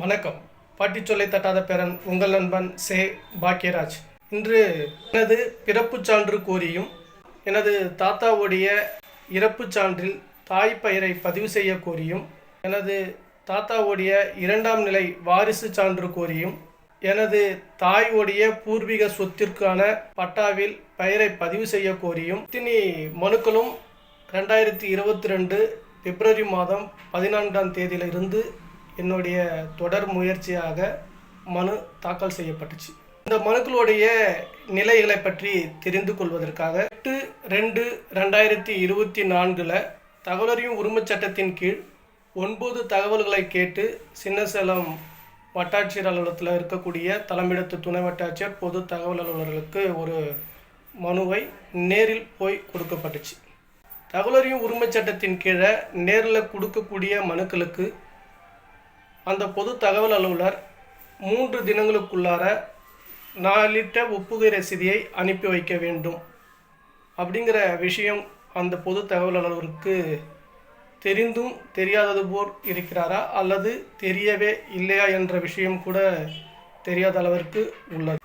வணக்கம். பாட்டி சொல்லை தட்டாத பேரன் உங்கள் நண்பன் சே. பாக்கியராஜ். இன்று எனது பிறப்புச் சான்று கோரியும் எனது தாத்தாவுடைய இறப்புச் சான்றில் தாய் பெயரை பதிவு செய்ய கோரியும் எனது தாத்தாவுடைய இரண்டாம் நிலை வாரிசு சான்று கோரியும் எனது தாயுடைய பூர்வீக சொத்திற்கான பட்டாவில் பெயரை பதிவு செய்ய கோரியும் இத்தினி மனுக்களும் ரெண்டாயிரத்தி இருபத்தி ரெண்டு பிப்ரவரி மாதம் பதினான்காம் தேதியிலிருந்து என்னுடைய தொடர் முயற்சியாக மனு தாக்கல் செய்யப்பட்டுச்சு. இந்த மனுக்களுடைய நிலைகளை பற்றி தெரிந்து கொள்வதற்காக எட்டு ரெண்டு ரெண்டாயிரத்தி இருபத்தி நான்கில் தகவலறியும் உரிமைச் சட்டத்தின் கீழ் ஒன்பது தகவல்களை கேட்டு சின்னசேலம் வட்டாட்சியர் அலுவலகத்தில் இருக்கக்கூடிய தலைமையிடத்து துணை வட்டாட்சியர் பொது தகவல் அலுவலர்களுக்கு ஒரு மனுவை நேரில் போய் கொடுக்கப்பட்டுச்சு. தகவலறியும் உரிமைச் சட்டத்தின் கீழே நேரில் கொடுக்கக்கூடிய மனுக்களுக்கு அந்த பொது தகவல் அலுவலர் மூன்று தினங்களுக்குள்ளார நாளிட்ட ஒப்புகை ரசீதியை அனுப்பி வைக்க வேண்டும். அப்படிங்கிற விஷயம் அந்த பொது தகவல் அலுவலருக்கு தெரிந்தும் தெரியாதது போல் இருக்கிறாரா? அல்லது தெரியவே இல்லையா என்ற விஷயம் கூட தெரியாத அளவிற்கு உள்ளது.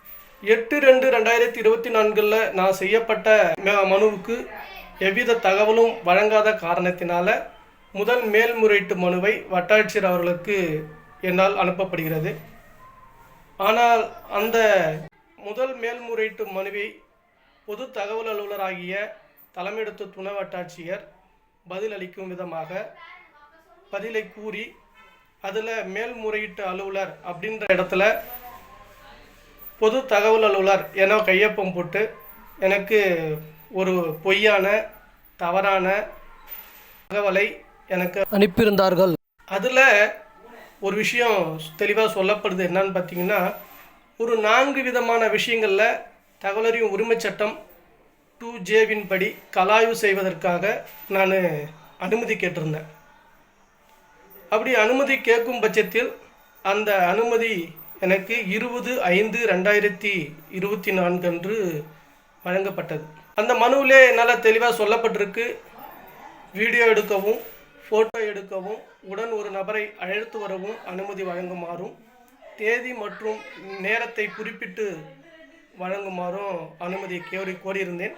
எட்டு ரெண்டு ரெண்டாயிரத்தி இருபத்தி நான்கில் நான் செய்யப்பட்ட மனுவுக்கு எவ்வித தகவலும் வழங்காத காரணத்தினால முதல் மேல்முறையீட்டு மனுவை வட்டாட்சியர் அவர்களுக்கு என்னால் அனுப்பப்படுகிறது. ஆனால் அந்த முதல் மேல்முறையீட்டு மனுவை பொது தகவல் அலுவலராகிய தலைமையிடத்து துணை வட்டாட்சியர் பதிலளிக்கும் விதமாக பதிலை கூறி அதில் மேல்முறையீட்டு அலுவலர் அப்படின்ற இடத்துல பொது தகவல் அலுவலர் என கையொப்பம் போட்டு எனக்கு ஒரு பொய்யான தவறான தகவலை எனக்கு அனுப்பியிருந்தார்கள். அதில் ஒரு விஷயம் தெளிவாக சொல்லப்படுது என்னன்னு பார்த்தீங்கன்னா ஒரு நான்கு விதமான விஷயங்களில் தகவலறியும் உரிமைச் சட்டம் டூ ஜேவின் படி கலாய்வு செய்வதற்காக நான் அனுமதி கேட்டிருந்தேன். அப்படி அனுமதி கேட்கும் பட்சத்தில் அந்த அனுமதி எனக்கு இருபது ஐந்து ரெண்டாயிரத்தி இருபத்தி நான்கு அன்று வழங்கப்பட்டது. அந்த மனுவிலே என்னால் தெளிவாக சொல்லப்பட்டிருக்கு. வீடியோ எடுக்கவும் ஃபோட்டோ எடுக்கவும் உடன் ஒரு நபரை அழைத்து வரவும் அனுமதி வழங்குமாறும் தேதி மற்றும் நேரத்தை குறிப்பிட்டு வழங்குமாறும் அனுமதி கோரி கோரியிருந்தேன்.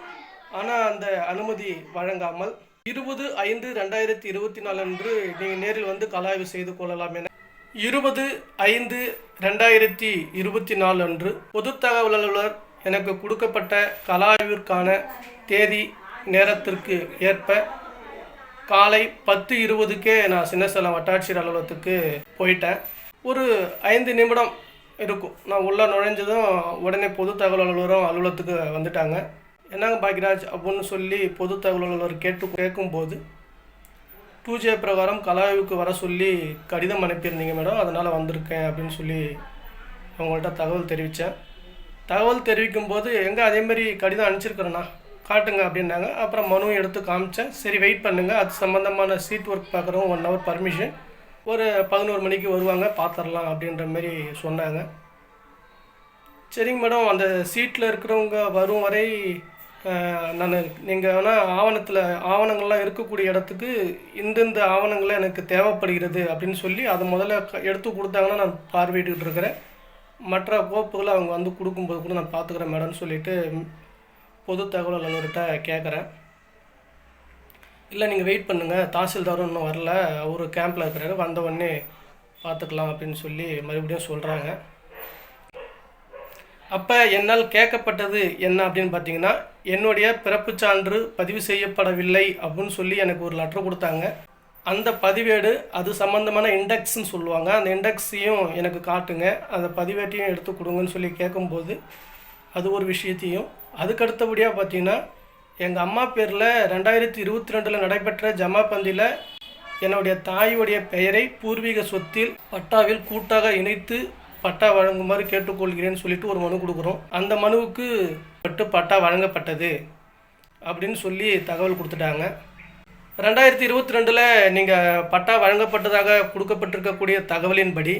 ஆனால் அந்த அனுமதி வழங்காமல் இருபது ஐந்து ரெண்டாயிரத்தி இருபத்தி நாலு அன்று நீங்கள் நேரில் வந்து கலாய்வு செய்து கொள்ளலாம் என. இருபது ஐந்து ரெண்டாயிரத்தி இருபத்தி நாலு அன்று பொது தகவல் அலுவலர் எனக்கு கொடுக்கப்பட்ட கலாய்விற்கான தேதி நேரத்திற்கு ஏற்ப காலை பத்து இருபதுக்கே நான் சின்னசேலம் வட்டாட்சியர் அலுவலகத்துக்கு போயிட்டேன். ஒரு ஐந்து நிமிடம் இருக்கும். நான் உள்ளே நுழைஞ்சதும் உடனே பொது தகவல் அலுவலரும் அலுவலகத்துக்கு வந்துட்டாங்க. என்னங்க பாக்கியராஜ் அப்படின்னு சொல்லி பொது தகவல் அலுவலர் கேட்டு கேட்கும்போது டூ ஜே பிரகாரம் கலாய்வுக்கு வர சொல்லி கடிதம் அனுப்பியிருந்தீங்க மேடம். அதனால் வந்திருக்கேன் அப்படின்னு சொல்லி அவங்கள்ட்ட தகவல் தெரிவித்தேன். தகவல் தெரிவிக்கும் போது எங்கே அதேமாரி கடிதம் அனுப்பிச்சிருக்கிறேண்ணா காட்டுங்க அப்படின்னாங்க. அப்புறம் மனு எடுத்து காமிச்சேன். சரி வெயிட் பண்ணுங்கள் அது சம்மந்தமான சீட் ஒர்க் பார்க்குறோம் ஒன் ஹவர் பர்மிஷன் ஒரு பதினோரு மணிக்கு வருவாங்க பார்த்துடலாம் அப்படின்ற மாதிரி சொன்னாங்க. சரிங்க மேடம் அந்த சீட்டில் இருக்கிறவங்க வரும் வரை நான் நீங்கள் வேணால் ஆவணத்தில் ஆவணங்கள்லாம் இருக்கக்கூடிய இடத்துக்கு இந்தந்த ஆவணங்களை எனக்கு தேவைப்படுகிறது அப்படின்னு சொல்லி அதை முதல்ல க- எடுத்து கொடுத்தாங்கன்னா நான் பார்வையிட்டு இருக்கிறேன். மற்ற கோப்புகளை அவங்க வந்து கொடுக்கும்போது கூட நான் பார்த்துக்குறேன் மேடம்னு சொல்லிவிட்டு பொது தகவல் அலுவலர்கிட்ட கேட்குறேன் இல்லை நீங்கள் வெயிட் பண்ணுங்கள் தாசில்தாரும் இன்னும் வரல. அவர் கேம்பில் இருக்கிறாரு. வந்த உடனே பார்த்துக்கலாம் அப்படின்னு சொல்லி மறுபடியும் சொல்கிறாங்க அப்போ என்னால் கேட்கப்பட்டது என்ன அப்படின்னு பார்த்தீங்கன்னா என்னுடைய பிறப்புச் சான்று பதிவு செய்யப்படவில்லை அப்படின்னு சொல்லி எனக்கு ஒரு லெட்ரு கொடுத்தாங்க. அந்த பதிவேடு அது சம்மந்தமான இண்டெக்ஸ்ன்னு சொல்லுவாங்க. அந்த இண்டெக்ஸையும் எனக்கு காட்டுங்க. அந்த பதிவேட்டையும் எடுத்து கொடுங்கன்னு சொல்லி கேட்கும்போது அது ஒரு விஷயத்தையும் அதுக்கு அடுத்தபடியாக பார்த்தீங்கன்னா எங்கள் அம்மா பேரில் ரெண்டாயிரத்தி இருபத்தி ரெண்டில் நடைபெற்ற ஜமா பந்தியில் என்னுடைய தாயுடைய பெயரை பூர்வீக சொத்தில் பட்டாவில் கூட்டாக இணைத்து பட்டா வழங்குமாறு கேட்டுக்கொள்கிறேன்னு சொல்லிட்டு ஒரு மனு கொடுக்குறோம். அந்த மனுவுக்கு பட்டு பட்டா வழங்கப்பட்டது அப்படின்னு சொல்லி தகவல் கொடுத்துட்டாங்க. ரெண்டாயிரத்தி இருபத்தி ரெண்டில் நீங்கள் பட்டா வழங்கப்பட்டதாக கொடுக்கப்பட்டிருக்கக்கூடிய தகவலின்படி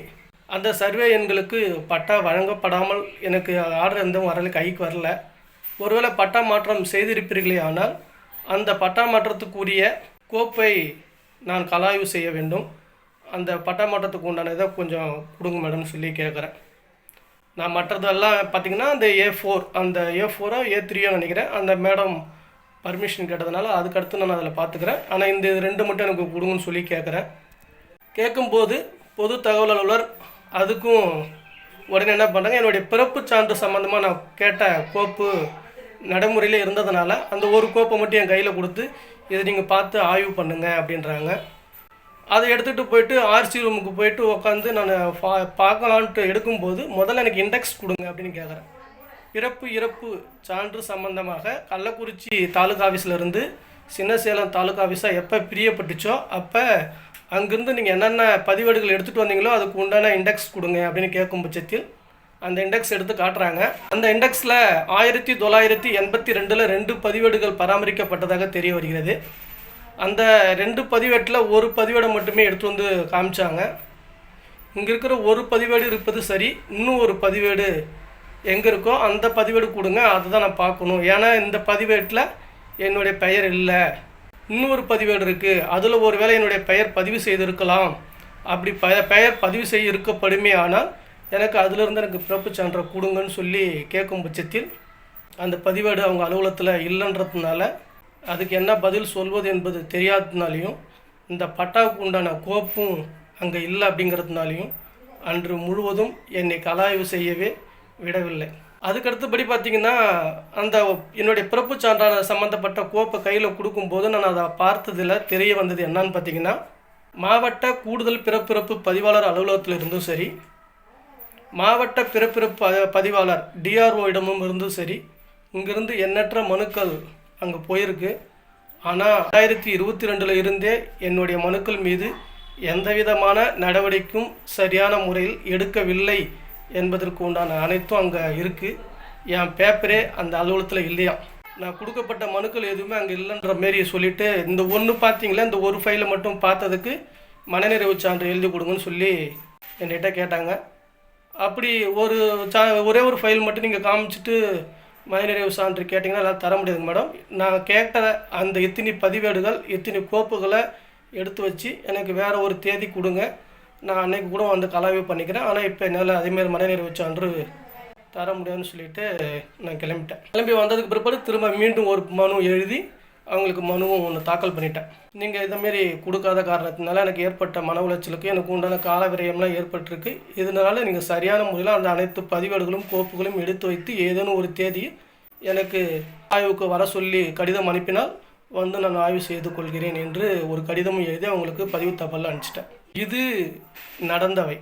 அந்த சர்வே எண்களுக்கு பட்டா வழங்கப்படாமல் எனக்கு ஆர்டர் எதுவும் வரல கைக்கு வரல. ஒருவேளை பட்டா மாற்றம் செய்திருப்பீர்களே ஆனால் அந்த பட்டா மாற்றத்துக்குரிய கோப்பை நான் கலாய்வு செய்ய வேண்டும். அந்த பட்டா மாற்றத்துக்கு உண்டான இதை கொஞ்சம் கொடுங்க மேடம்னு சொல்லி கேட்குறேன். நான் மற்றதெல்லாம் பார்த்தீங்கன்னா அந்த ஏ ஃபோர் அந்த ஏ ஃபோரோ ஏ த்ரீயோ நினைக்கிறேன். அந்த மேடம் பர்மிஷன் கேட்டதுனால அதுக்கடுத்து நான் அதில் பார்த்துக்கிறேன் ஆனால் இந்த இது ரெண்டு மட்டும் எனக்கு கொடுங்கன்னு சொல்லி கேட்குறேன். கேட்கும்போது பொது தகவல் அலுவலர் அதுக்கும் உடனே என்ன பண்ணுறாங்க என்னுடைய பிறப்பு சான்று சம்மந்தமாக நான் கேட்ட கோப்பு நடைமுறையில் இருந்ததுனால அந்த ஒரு கோப்பை மட்டும் என் கையில் கொடுத்து இதை நீங்கள் பார்த்து ஆய்வு பண்ணுங்கள் அப்படின்றாங்க. அதை எடுத்துகிட்டு போயிட்டு ஆர்சி ரூமுக்கு போயிட்டு உட்காந்து நான் பா பார்க்கலான்ட்டு எடுக்கும்போது முதல்ல எனக்கு இண்டெக்ஸ் கொடுங்க அப்படின்னு கேட்குறேன் பிறப்பு இறப்பு சான்று சம்பந்தமாக கள்ளக்குறிச்சி தாலுகா ஆஃபீஸ்லேருந்து சின்ன சேலம் தாலுகா ஆஃபீஸாக எப்போ பிரியப்பட்டுச்சோ அப்போ அங்கேருந்து நீங்கள் என்னென்ன பதிவேடுகள் எடுத்துகிட்டு வந்தீங்களோ அதுக்கு உண்டான இண்டெக்ஸ் கொடுங்க அப்படின்னு கேட்கும் பட்சத்தில் அந்த இண்டெக்ஸ் எடுத்து காட்டுறாங்க. அந்த இண்டெக்ஸில் ஆயிரத்தி தொள்ளாயிரத்தி எண்பத்தி ரெண்டில் ரெண்டு பதிவேடுகள் பராமரிக்கப்பட்டதாக தெரிய வருகிறது. அந்த ரெண்டு பதிவேட்டில் ஒரு பதிவேடை மட்டுமே எடுத்து வந்து காமிச்சாங்க. இங்கே இருக்கிற ஒரு பதிவேடு இருப்பது சரி இன்னும் ஒரு பதிவேடு எங்கே இருக்கோ அந்த பதிவேடு கொடுங்க அதை தான் நான் பார்க்கணும். ஏன்னா இந்த பதிவேட்டில் என்னுடைய பெயர் இல்லை. இன்னொரு பதிவேடு இருக்குது அதில் ஒரு வேளை என்னுடைய பெயர் பதிவு செய்திருக்கலாம். அப்படி ப பெயர் பதிவு செய்ய இருக்கப்படுமே ஆனால் எனக்கு அதிலிருந்து எனக்கு பிறப்பு சான்றை கொடுங்கன்னு சொல்லி கேட்கும் பட்சத்தில் அந்த பதிவேடு அவங்க அலுவலகத்தில் இல்லைன்றதுனால அதுக்கு என்ன பதில் சொல்வது என்பது தெரியாததுனாலையும் இந்த பட்டாவுக்கு உண்டான கோப்பும் அங்கே இல்லை அப்படிங்கிறதுனாலையும் அன்று முழுவதும் என்னை கலாய்வு செய்யவே விடவில்லை. அதுக்கடுத்தபடி பார்த்தீங்கன்னா அந்த என்னுடைய பிறப்பு சான்றான சம்மந்தப்பட்ட கோப்பை கையில் கொடுக்கும்போது நான் அதை பார்த்ததில் தெரிய வந்தது என்னன்னு பார்த்தீங்கன்னா மாவட்ட கூடுதல் பிறப்பிறப்பு பதிவாளர் அலுவலகத்தில் இருந்தும் சரி மாவட்ட பிறப்பிறப்பு ப- பதிவாளர் டிஆர்ஓ இருந்தும் சரி இங்கிருந்து எண்ணற்ற மனுக்கள் அங்கே போயிருக்கு. ஆனால் ரெண்டாயிரத்தி இருபத்தி ரெண்டில் இருந்தே என்னுடைய மனுக்கள் மீது எந்தவிதமான நடவடிக்கையும் சரியான முறையில் எடுக்கவில்லை என்பதற்கு உண்டான அனைத்தும் அங்கே இருக்குது என் பேப்பரே அந்த அலுவலகத்தில் இல்லையா? நான் கொடுக்கப்பட்ட மனுக்கள் எதுவுமே அங்கே இல்லைன்ற மாரி சொல்லிவிட்டு இந்த ஒன்று பார்த்தீங்களா இந்த ஒரு ஃபைலை மட்டும் பார்த்ததுக்கு மனநிறைவு சான்று எழுதி கொடுங்கன்னு சொல்லி என்கிட்ட கேட்டாங்க. அப்படி ஒரு சா ஒரே ஒரு ஃபைல் மட்டும் நீங்கள் காமிச்சிட்டு மனநிறைவு சான்று கேட்டிங்கன்னா எல்லாம் தர முடியாதுங்க மேடம் நான் கேட்ட அந்த இத்தனி பதிவேடுகள் இத்தனி கோப்புகளை எடுத்து வச்சு எனக்கு வேறு ஒரு தேதி கொடுங்க. நான் அன்னைக்கு கூட வந்து கலாய்வு பண்ணிக்கிறேன். ஆனால் இப்போ என்னால் அதேமாரி மனநிறைவு சான்று தர முடியாதுன்னு சொல்லிட்டு நான் கிளம்பிட்டேன். கிளம்பி வந்ததுக்கு பிற்பாடு திரும்ப மீண்டும் ஒரு மனு எழுதி அவங்களுக்கு மனுவும் ஒன்று தாக்கல் பண்ணிட்டேன். நீங்கள் இதமாரி கொடுக்காத காரணத்தினால எனக்கு ஏற்பட்ட மன உளைச்சலுக்கு எனக்கு உண்டான கால விரயம்லாம் ஏற்பட்டிருக்கு. இதனால நீங்கள் சரியான முறையில் அந்த அனைத்து பதிவேடுகளும் கோப்புகளும் எடுத்து வைத்து ஏதேனும் ஒரு தேதியை எனக்கு ஆய்வுக்கு வர சொல்லி கடிதம் அனுப்பினால் வந்து நான் ஆய்வு செய்து கொள்கிறேன் என்று ஒரு கடிதமும் எழுதி அவங்களுக்கு பதிவு தபாலில் அனுப்பிச்சிட்டேன். இது நடந்தவை.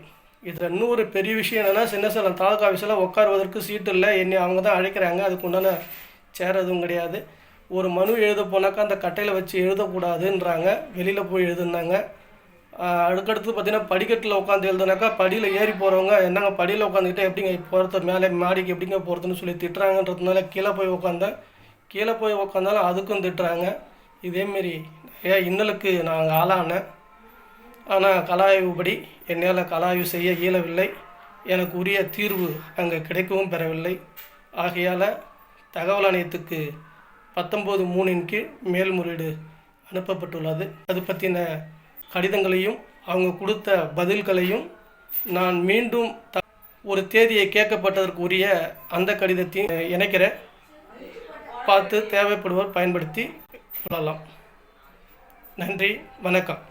இதில் இன்னும் ஒரு பெரிய விஷயம் என்னென்னா சின்ன சேலம் தாலுக்கா ஆஃபீஸில் உட்காருவதற்கு சீட்டு இல்லை. என்னை அவங்க தான் அழைக்கிறாங்க. அதுக்கு உண்டான சேர் எதுவும் கிடையாது. ஒரு மனு எழுத போனாக்கா அந்த கட்டையில் வச்சு எழுதக்கூடாதுன்றாங்க. வெளியில் போய் எழுதுனாங்க. அதுக்கடுத்து பார்த்தீங்கன்னா படிக்கட்டில் உட்காந்து எழுதுனாக்கா படியில் ஏறி போகிறவங்க என்னங்க படியில் உட்காந்துக்கிட்டே எப்படிங்க போகிறது மேலே மாடிக்கு எப்படிங்க போகிறதுன்னு சொல்லி திட்டுறாங்கன்றதுனால கீழே போய் உட்காந்தேன் கீழே போய் உட்காந்தாலும் அதுக்கும் திட்டுறாங்க. இதேமாரி நிறையா இன்னலுக்கு நாங்கள் ஆளானேன். ஆனால் கலாய்வுபடி என்னால் கலாய்வு செய்ய இயலவில்லை. எனக்கு உரிய தீர்வு அங்கே கிடைக்கவும் பெறவில்லை. ஆகையால் தகவல் ஆணையத்துக்கு பத்தொம்போது மூணின் கீழ் மேல்முறையீடு அனுப்பப்பட்டுள்ளது. அது பற்றின கடிதங்களையும் அவங்க கொடுத்த பதில்களையும் நான் மீண்டும் த ஒரு தேதியை கேட்கப்பட்டதற்கு உரிய அந்த கடிதத்தையும் இணைக்கிறேன். பார்த்து தேவைப்படுவோர் பயன்படுத்தி கொள்ளலாம். நன்றி வணக்கம்.